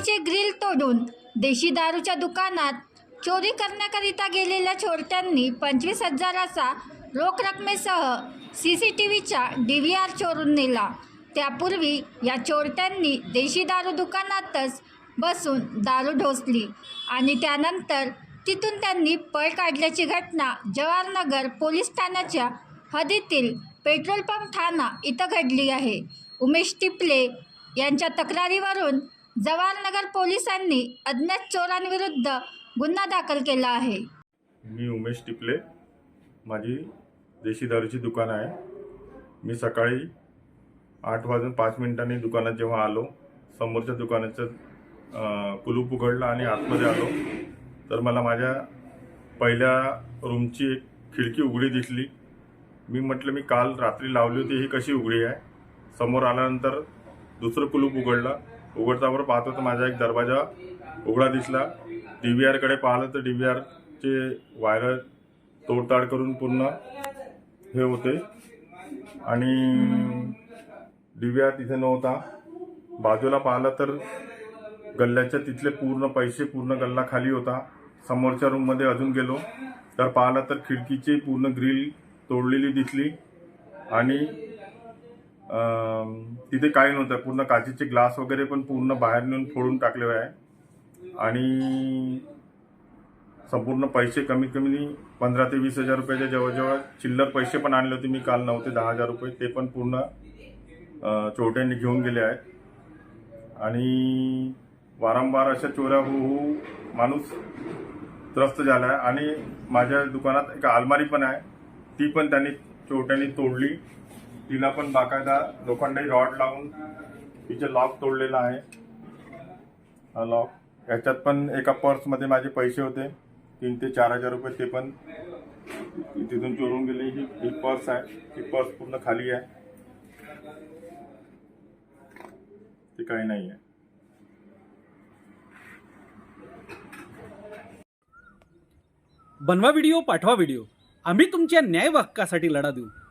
चे ग्रिल तोडून देशी दारूच्या दुकानात चोरी करण्याकरिता गेलेल्या चोरट्यांनी पंचवीस हजाराचा रोख रकमेसह सी सी टी व्हीच्या डी व्ही आर चोरून नेला. त्यापूर्वी या चोरट्यांनी देशी दारू दुकानातच बसून दारू ढोसली आणि त्यानंतर तिथून त्यांनी पळ काढल्याची घटना जवाहरनगर पोलीस ठाण्याच्या हद्दीतील पेट्रोल पंप ठाणा इथं घडली आहे. उमेश टिपले यांच्या तक्रारीवरून जवाहरनगर पोलिसांनी अज्ञात चोरांविरुद्ध गुन्हा दाखल केला आहे. मी उमेश टिपले. माझी देशी दारूची दुकान आहे. मी सकाळी आठ वाजून पाच मिनिटांनी दुकानात जेव्हा आलो समोरच्या दुकानाचं कुलूप उघडलं आणि आतमध्ये आलो तर मला माझ्या पहिल्या रूमची एक खिडकी उघडी दिसली. मी म्हटलं मी काल रात्री लावली होती ही कशी उघडी आहे? समोर आल्यानंतर दुसरं कुलूप उघडलं. उघडतावर पाहतो तर माझा एक दरवाजा उघडा दिसला. डी व्ही आरकडे पाहिलं तर डी व्ही आरचे वायर तोडताड करून पूर्ण हे होते. आणि डी व्ही आर तिथे नव्हता. बाजूला पाहिलं तर गल्ल्याच्या तिथले पूर्ण पैसे पूर्ण गल्ला खाली होता. समोरच्या रूममध्ये अजून गेलो. तर पाहिलं तर खिडकीची पूर्ण ग्रिल तोडलेली दिसली. आणि तिथे काही नव्हतं. पूर्ण काचेचे ग्लास वगैरे पण पूर्ण बाहेर नेऊन फोडून टाकले आहे आणि संपूर्ण पैसे कमीत कमी पंधरा ते वीस हजार रुपयाच्या जवळजवळ चिल्लर पैसे पण आणले होते. मी काल नव्हते दहा हजार रुपये ते पण पूर्ण चोरट्यांनी घेऊन गेले आहेत. आणि वारंवार अशा चोऱ्या होऊ होऊ माणूस त्रस्त झाला आहे. आणि माझ्या दुकानात एक अलमारी पण आहे. ती पण त्यांनी चोरट्यांनी तोडली. तिला पण बाकायदा लोखंडी रॉड लावून तिचे लॉक तोडलेला आहे. लॉक. याच्यात पण एका पर्समध्ये माझे पैसे होते. तीन ते चार हजार रुपये ते पण तिथून चोरून गेले. ही ही पर्स आहे. ती पर्स पूर्ण खाली आहे. ते काही नाही आहे. बनवा व्हिडिओ पाठवा व्हिडिओ आम्ही तुमच्या न्याय हक्कासाठी लढा देऊ.